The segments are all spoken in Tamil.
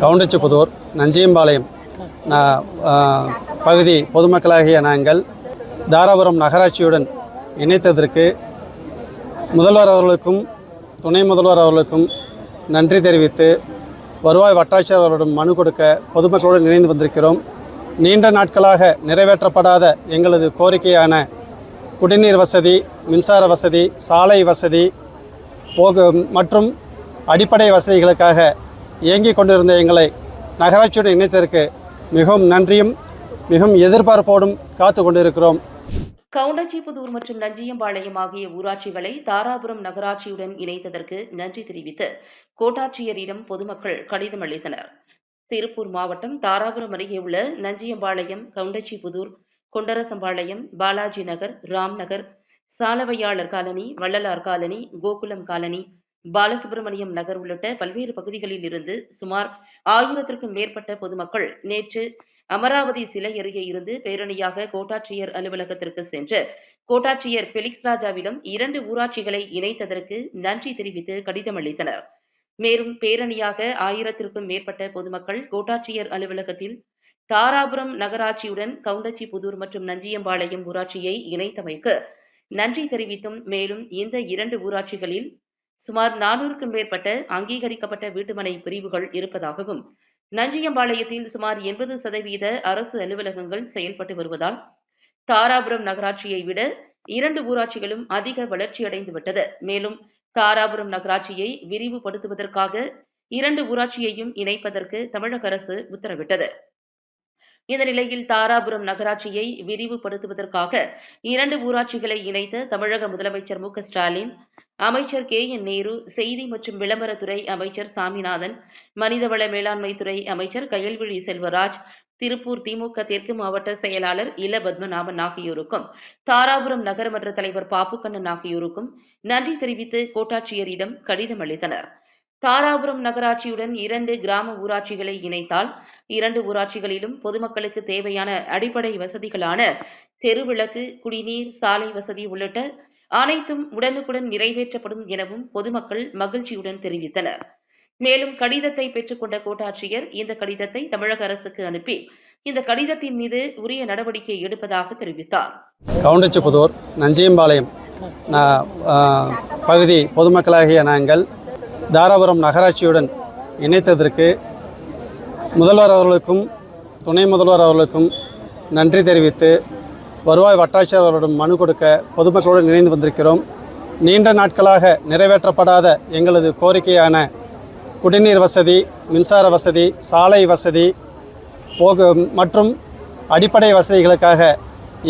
கவுண்டச்சிபுதூர் நஞ்சியம்பாளையம் பகுதி பொதுமக்களாகிய நாங்கள் தாராபுரம் நகராட்சியுடன் இணைத்ததற்கு முதல்வர் அவர்களுக்கும் துணை முதல்வர் அவர்களுக்கும் நன்றி தெரிவித்து வருவாய் வட்டாட்சியர் அவர்களிடம் மனு கொடுக்க பொதுமக்களுடன் இணைந்து வந்திருக்கிறோம். நீண்ட நாட்களாக நிறைவேற்றப்படாத எங்களது கோரிக்கையான குடிநீர் வசதி மின்சார வசதி சாலை வசதி போக மற்றும் அடிப்படை வசதிகளுக்காக இயங்கிக் கொண்டிருந்த எங்களை நகராட்சியுடன் இணைத்ததற்கு மிகவும் நன்றியும் மிகவும் எதிர்பார்ப்போடும் காத்து கொண்டிருக்கிறோம் கவுண்டச்சிபுதூர் மற்றும் நஞ்சியம்பாளையம் ஆகிய ஊராட்சிகளை தாராபுரம் நகராட்சியுடன் இணைத்ததற்கு நன்றி தெரிவித்து கோட்டாட்சியரிடம் பொதுமக்கள் கடிதம் அளித்தனர். திருப்பூர் மாவட்டம் தாராபுரம் அருகே உள்ள Nanjiyampalayam Goundachipudur Kondarasampalayam Balaji Nagar Ramnagar சாலவையாளர் colony Vallalar colony Gokulam colony Balasubramaniam Nagar உள்ளிட்ட பல்வேறு பகுதிகளில் இருந்து சுமார் ஆயிரத்திற்கும் மேற்பட்ட பொதுமக்கள் நேற்று அமராவதி சிலை அருகே இருந்து பேரணியாக கோட்டாட்சியர் அலுவலகத்திற்கு சென்று கோட்டாட்சியர் பெலிக்ஸ் ராஜாவிடம் இரண்டு ஊராட்சிகளை இணைத்ததற்கு நன்றி தெரிவித்து கடிதம் அளித்தனர். மேலும் பேரணியாக ஆயிரத்திற்கும் மேற்பட்ட பொதுமக்கள் கோட்டாட்சியர் அலுவலகத்தில் தாராபுரம் நகராட்சியுடன் கவுண்டச்சி புதூர் மற்றும் நஞ்சியம்பாளையம் ஊராட்சியை இணைத்தமைக்கு நன்றி தெரிவித்தும் மேலும் இந்த இரண்டு ஊராட்சிகளில் சுமார் நானூறுக்கும் மேற்பட்ட அங்கீகரிக்கப்பட்ட வீட்டுமனை பிரிவுகள் இருப்பதாகவும் நஞ்சியம்பாளையத்தில் சுமார் எண்பது சதவீத அரசு அலுவலகங்கள் செயல்பட்டு வருவதால் தாராபுரம் நகராட்சியை விட இரண்டு ஊராட்சிகளும் அதிக வளர்ச்சியடைந்து விட்டது. மேலும் தாராபுரம் நகராட்சியை விரிவுபடுத்துவதற்காக இரண்டு ஊராட்சியையும் இணைப்பதற்கு தமிழக அரசு உத்தரவிட்டது. இந்த நிலையில் தாராபுரம் நகராட்சியை விரிவுபடுத்துவதற்காக இரண்டு ஊராட்சிகளை இணைத்த தமிழக முதலமைச்சர் மு ஸ்டாலின் அமைச்சர் கே என் நேரு செய்தி மற்றும் விளம்பரத்துறை அமைச்சர் சாமிநாதன் மனிதவள மேலாண்மைத்துறை அமைச்சர் கயல்விழி செல்வராஜ் திருப்பூர் திமுக தெற்கு மாவட்ட செயலாளர் இல பத்மநாபன் ஆகியோருக்கும் தாராபுரம் நகரமன்ற தலைவர் பாப்புக்கண்ணன் ஆகியோருக்கும் நன்றி தெரிவித்து கோட்டாட்சியரிடம் கடிதம் அளித்தனர். தாராபுரம் நகராட்சியுடன் இரண்டு கிராம ஊராட்சிகளை இணைத்தால் இரண்டு ஊராட்சிகளிலும் பொதுமக்களுக்கு தேவையான அடிப்படை வசதிகளான தெருவிளக்கு குடிநீர் சாலை வசதி உள்ளிட்ட அனைத்தும் உடனுக்குடன் நிறைவேற்றப்படும் எனவும் பொதுமக்கள் மகிழ்ச்சியுடன் தெரிவித்தனர். மேலும் கடிதத்தை பெற்றுக்கொண்ட கோட்டாட்சியர் இந்த கடிதத்தை தமிழக அரசுக்கு அனுப்பி இந்த கடிதத்தின் மீது உரிய நடவடிக்கை எடுப்பதாக தெரிவித்தார். கவுண்டச்சிப்புதூர் நஞ்சியம்பாளையம் பகுதி பொதுமக்களாகிய நாங்கள் தாராபுரம் நகராட்சியுடன் இணைத்ததற்கு முதல்வர் அவர்களுக்கும் துணை முதல்வர் அவர்களுக்கும் நன்றி தெரிவித்து வருவாய் வட்டாட்சியர் அவர்களிடம் மனு கொடுக்க பொதுமக்களுடன் இணைந்து வந்திருக்கிறோம். நீண்ட நாட்களாக நிறைவேற்றப்படாத எங்களது கோரிக்கையான குடிநீர் வசதி மின்சார வசதி சாலை வசதி போக மற்றும் அடிப்படை வசதிகளுக்காக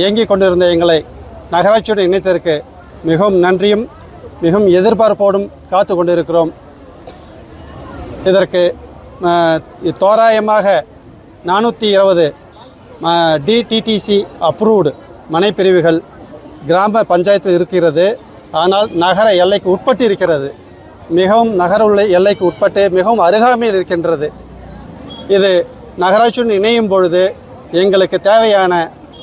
இயங்கிக் கொண்டிருந்த எங்களை நகராட்சியுடன் இணைத்ததற்கு மிகவும் நன்றியும் மிகவும் எதிர்பார்ப்போடும் காத்து கொண்டிருக்கிறோம். இதற்கு தோராயமாக நானூற்றி இருபது டிடிடிசி அப்ரூவ்டு மனைப்பிரிவுகள் கிராம பஞ்சாயத்தில் இருக்கிறது. ஆனால் நகர எல்லைக்கு உட்பட்டு இருக்கிறது. மிகவும் நகர உள்ள எல்லைக்கு உட்பட்டு மிகவும் அருகாமையில் இருக்கின்றது. இது நகராட்சியுடன் இணையும் பொழுது எங்களுக்கு தேவையான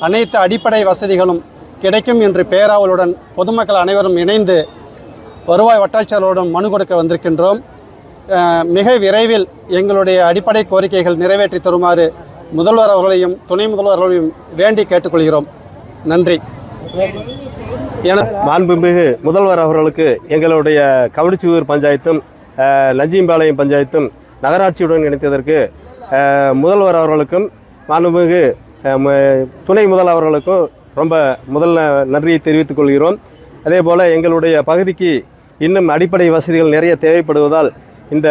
அனைத்து அடிப்படை வசதிகளும் கிடைக்கும் என்று பேராவலுடன் பொதுமக்கள் அனைவரும் இணைந்து வருவாய் வட்டாட்சியர்களுடன் மனு கொடுக்க வந்திருக்கின்றோம். மிக விரைவில் எங்களுடைய அடிப்படை கோரிக்கைகள் நிறைவேற்றி தருமாறு முதல்வர் அவர்களையும் துணை முதல்வர் அவர்களையும் வேண்டி கேட்டுக்கொள்கிறோம். நன்றி. என மாண்புமிகு முதல்வர் அவர்களுக்கு எங்களுடைய கவனிச்சுவூர் பஞ்சாயத்தும் அஹ், நஞ்சியம்பாளையம் பஞ்சாயத்தும் நகராட்சியுடன் இணைத்ததற்கு முதல்வர் அவர்களுக்கும் மாண்புமிகு துணை முதல்வர் அவர்களுக்கும் ரொம்ப முதல்ல நன்றியை தெரிவித்துக் கொள்கிறோம். அதே போல் எங்களுடைய பகுதிக்கு இன்னும் அடிப்படை வசதிகள் நிறைய தேவைப்படுவதால் இந்த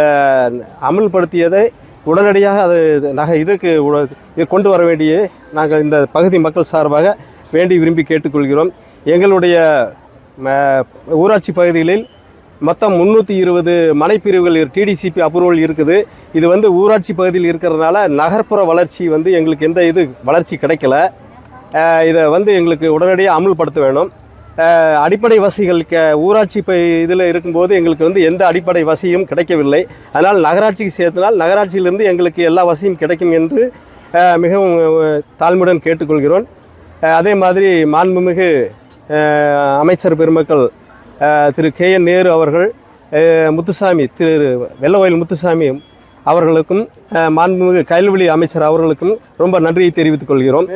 அமல்படுத்தியதை உடனடியாக அது நகை இதுக்கு உட- இது கொண்டு வர வேண்டிய நாங்கள் இந்த பகுதி மக்கள் சார்பாக வேண்டி விரும்பி கேட்டுக்கொள்கிறோம். எங்களுடைய ஊராட்சி பகுதிகளில் மொத்தம் முந்நூற்றி இருபது மனைப்பிரிவுகள் டிடிசிபி அப்ரூவல் இருக்குது. இது வந்து ஊராட்சி பகுதியில் இருக்கிறதுனால நகர்ப்புற வளர்ச்சி வந்து எங்களுக்கு எந்த இது வளர்ச்சி கிடைக்கல. இதை வந்து எங்களுக்கு உடனடியாக அமல்படுத்த வேணும். அடிப்படை வசதிகள் க ஊராட்சி இப்போ இதில் இருக்கும்போது எங்களுக்கு வந்து எந்த அடிப்படை வசதியும் கிடைக்கவில்லை. அதனால் நகராட்சிக்கு சேர்த்தனால் நகராட்சியிலிருந்து எங்களுக்கு எல்லா வசதியும் கிடைக்கும் என்று மிகவும் தாழ்மையுடன் கேட்டுக்கொள்கிறோம். அதே மாதிரி மாண்புமிகு அமைச்சர் பெருமக்கள் திரு கே என் நேரு அவர்கள் முத்துசாமி திரு வெள்ளவயல் முத்துசாமி அவர்களுக்கும் மாண்புமிகு கல்வெளி அமைச்சர் அவர்களுக்கும் ரொம்ப நன்றியை தெரிவித்துக் கொள்கிறோம்.